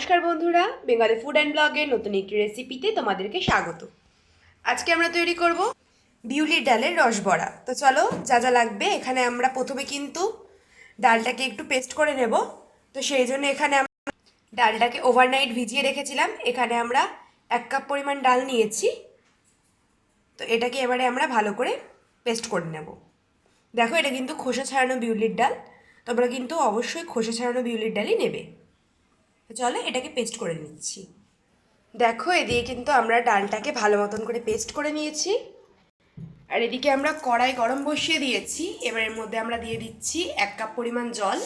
নমস্কার বন্ধুরা, Bengali food and ব্লগের নতুন একটি রেসিপিতে তোমাদেরকে স্বাগত। আজকে আমরা তৈরি করব বিউলির ডালের রস বড়া তো চলো, যা যা লাগবে, এখানে আমরা প্রথমে কিন্তু ডালটাকে একটু পেস্ট করে নেব। তো সেই জন্য এখানে আমরা ডালটাকে ওভারনাইট ভিজিয়ে রেখেছিলাম। এখানে আমরা এক কাপ পরিমাণ ডাল নিয়েছি। তো এটাকে এবারে আমরা ভালো করে পেস্ট করে নেব। দেখো, এটা কিন্তু খোসা ছাড়ানো বিউলির ডাল। তোমরা কিন্তু অবশ্যই খোসা ছাড়ানো বিউলির ডালই নেবে। চলো এটাকে পেস্ট করে নিচ্ছি। দেখো, এদিকে কিন্তু আমরা ডালটাকে ভালো মতন করে পেস্ট করে নিয়েছি। আর এদিকে আমরা কড়াই গরম বসিয়ে দিয়েছি। এবার এর মধ্যে আমরা দিয়ে দিচ্ছি এক কাপ পরিমাণ জল।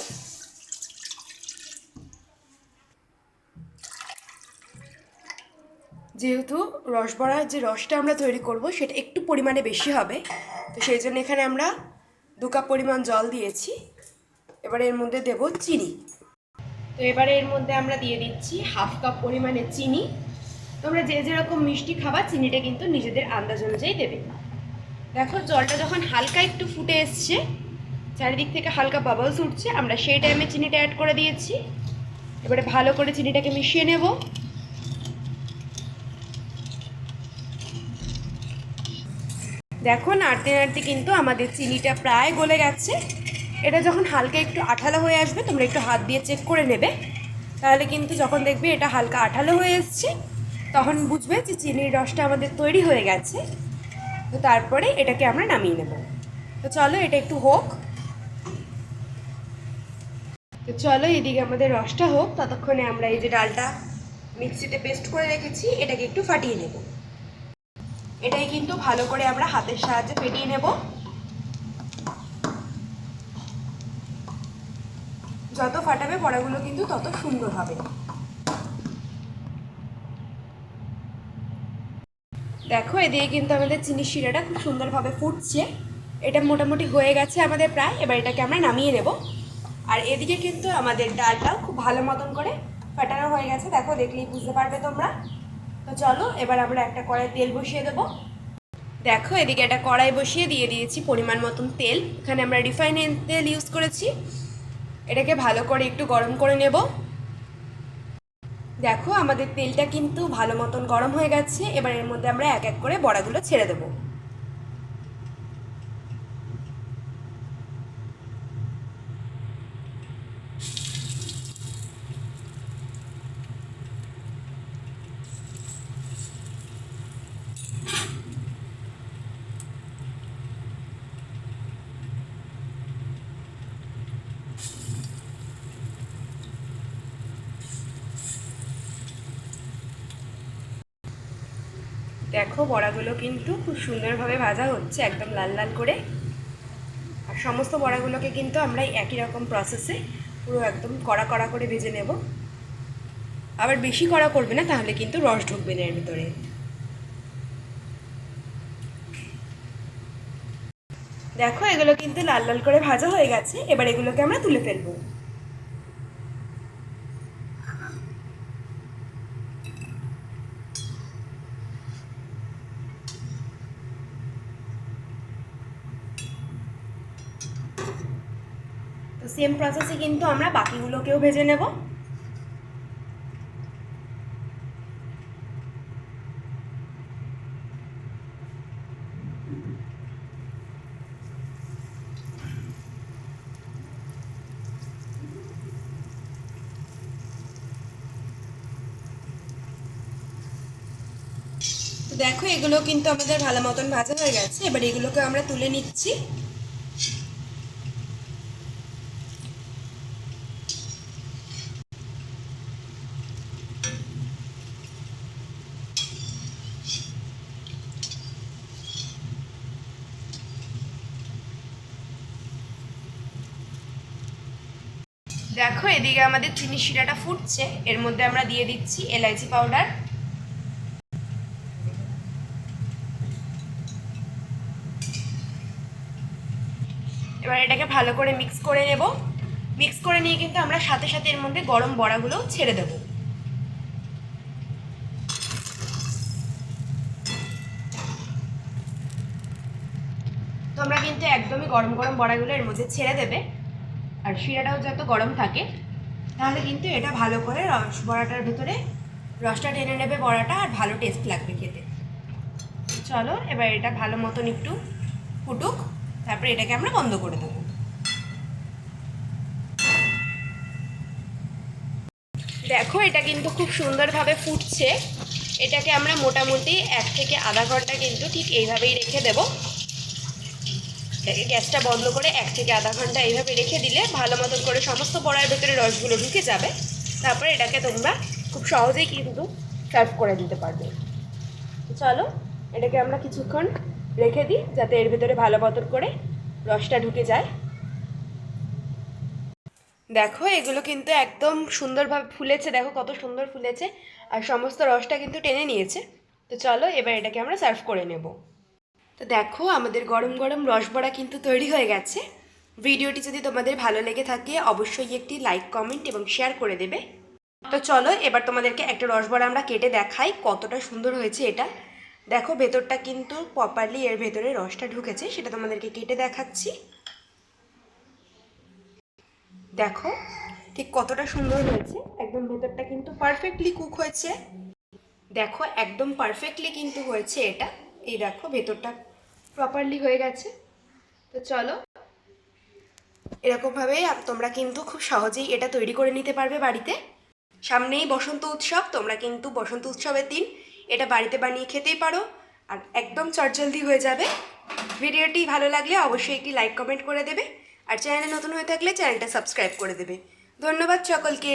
যেহেতু রসবড়ার যে রসটা আমরা তৈরি করব, সেটা একটু পরিমাণে বেশি হবে। তো সেই জন্য এখানে আমরা দু কাপ পরিমাণ জল দিয়েছি। এবার এর মধ্যে দেব চিনি। তো এবারে এর মধ্যে আমরা দিয়ে দিচ্ছি হাফ কাপ পরিমাণে চিনি। তোমরা যে যেরকম মিষ্টি খাবা, চিনিটা কিন্তু নিজেদের আন্দাজ অনুযায়ী দেবে। দেখো, জলটা যখন হালকা একটু ফুটে এসছে, চারিদিক থেকে হালকা বাবলস উঠছে, আমরা সেই টাইমে চিনিটা অ্যাড করে দিয়েছি। এবারে ভালো করে চিনিটাকে মিশিয়ে নেব। দেখো নাড়তে নাড়তে কিন্তু আমাদের চিনিটা প্রায় গলে গেছে। এটা যখন হালকা একটু আঠালো হয়ে আসবে, তোমরা একটু হাত দিয়ে চেক করে নেবে। তাহলে কিন্তু যখন দেখবে এটা হালকা আঠালো হয়ে এসছে, তখন বুঝবে যে চিনির রসটা আমাদের তৈরি হয়ে গেছে। তো তারপরে এটাকে আমরা নামিয়ে নেব। তো চলো এটা একটু হোক। তো চলো এদিকে আমাদের রসটা হোক, ততক্ষণে আমরা এই যে ডালটা মিক্সিতে পেস্ট করে রেখেছি, এটাকে একটু ফাটিয়ে নেব। এটাই কিন্তু ভালো করে আমরা হাতের সাহায্যে ফেটিয়ে নেব। যত ফাটাবে বড়াগুলো কিন্তু তত সুন্দর হবে। দেখো, এদিকে কিন্তু আমাদের চিনির শিরাটা খুব সুন্দরভাবে ফুটছে। এটা মোটামুটি হয়ে গেছে আমাদের প্রায়, এবার এটাকে আমরা নামিয়ে নেব। আর এদিকে কিন্তু আমাদের ডালটাও খুব ভালো মতন করে ফাটানো হয়ে গেছে। দেখো, দেখলেই বুঝতে পারবে তোমরা। তো চলো, এবার আমরা একটা কড়াই তেল বসিয়ে দেবো। দেখো, এদিকে একটা কড়াই বসিয়ে দিয়ে দিয়েছি পরিমাণ মতন তেল। এখানে আমরা রিফাইন তেল ইউজ করেছি। এটাকে ভালো করে একটু গরম করে নেব। দেখো আমাদের তেলটা কিন্তু ভালো মতন গরম হয়ে গেছে। এবার এর মধ্যে আমরা এক এক করে বড়াগুলো ছেড়ে দেবো। দেখো বড়াগুলো কিন্তু খুব সুন্দরভাবে ভাজা হচ্ছে, একদম লাল লাল করে। আর সমস্ত বড়াগুলোকে কিন্তু আমরা একই রকম প্রসেসে পুরো একদম কড়া কড়া করে ভেজে নেব। আবার বেশি কড়া করবে না, তাহলে কিন্তু রস ঢুকবে না এর ভিতরে। দেখো এগুলো কিন্তু লাল লাল করে ভাজা হয়ে গেছে, এবার এগুলোকে আমরা তুলে ফেলব। তো সেম প্রসেসে কিন্তু আমরা বাকিগুলোকেও ভেজে নেব। দেখো এগুলো কিন্তু আমাদের ভালো মতন ভাজা হয়ে গেছে। এবার এগুলোকে আমরা তুলে নিচ্ছি। দেখো, এদিকে আমাদের চিনি শিরাটা ফুটছে। এর মধ্যে আমরা দিয়ে দিচ্ছি এলাইচি পাউডার। এবার এটাকে ভালো করে মিক্স করে নেব। মিক্স করে নিয়ে কিন্তু আমরা সাথে সাথে এর মধ্যে গরম বড়াগুলো ছেড়ে দেব। তোমরা কিন্তু একদমই গরম গরম বড়াগুলো এর মধ্যে ছেড়ে দেবে। আর শিরাটাও যত গরম থাকে, তাহলে কিন্তু এটা ভালো করে রস, বড়াটার ভেতরে রসটা টেনে নেবে বড়াটা আর ভালো টেস্ট লাগবে খেতে। চলো, এবার এটা ভালো মতন একটু ফুটুক, তারপরে এটাকে আমরা বন্ধ করে দেবো। দেখো, এটা কিন্তু খুব সুন্দরভাবে ফুটছে। এটাকে আমরা মোটামুটি এক থেকে আধা ঘণ্টা কিন্তু ঠিক এইভাবেই রেখে দেব। গ্যাসটা বন্ধ করে এক থেকে আধা ঘণ্টা এইভাবে রেখে দিলে ভালো মতন করে সমস্ত বড়ার ভেতরে রসগুলো ঢুকে যাবে। তারপরে এটাকে তোমরা খুব সহজেই কিন্তু সার্ভ করে দিতে পারবে। চলো, এটাকে আমরা কিছুক্ষণ রেখে দিই যাতে এর ভেতরে ভালো মতন করে রসটা ঢুকে যায়। দেখো, এগুলো কিন্তু একদম সুন্দরভাবে ফুলেছে। দেখো কত সুন্দর ফুলেছে। আর সমস্ত রসটা কিন্তু টেনে নিয়েছে। তো চলো, এবার এটাকে আমরা সার্ভ করে নেব। তো দেখো, আমাদের গরম গরম রসবড়া কিন্তু তৈরি হয়ে গেছে। ভিডিওটি যদি তোমাদের ভালো লেগে থাকে, অবশ্যই একটি লাইক কমেন্ট এবং শেয়ার করে দেবে। তো চলো, এবার তোমাদেরকে একটা রসবড়া আমরা কেটে দেখাই, কতটা সুন্দর হয়েছে এটা। দেখো, ভেতরটা কিন্তু প্রপারলি এর ভেতরে রসটা ঢুকেছে, সেটা তোমাদেরকে কেটে দেখাচ্ছি। দেখো, ঠিক কতটা সুন্দর হয়েছে। একদম ভেতরটা কিন্তু পারফেক্টলি কুক হয়েছে। দেখো, একদম পারফেক্টলি কিন্তু হয়েছে এটা। এই দেখো, ভেতরটা প্রপারলি হয়ে গেছে। তো চলো এরকমভাবে তোমরা কিন্তু খুব সহজেই এটা তৈরি করে নিতে পারবে বাড়িতে। সামনেই বসন্ত উৎসব, তোমরা কিন্তু বসন্ত উৎসবের দিন এটা বাড়িতে বানিয়ে খেতেই পারো। আর একদম চটজলদি হয়ে যাবে। ভিডিওটি ভালো লাগলে অবশ্যই একটি লাইক কমেন্ট করে দেবে। আর চ্যানেলে নতুন হয়ে থাকলে চ্যানেলটা সাবস্ক্রাইব করে দেবে। ধন্যবাদ সকলকে।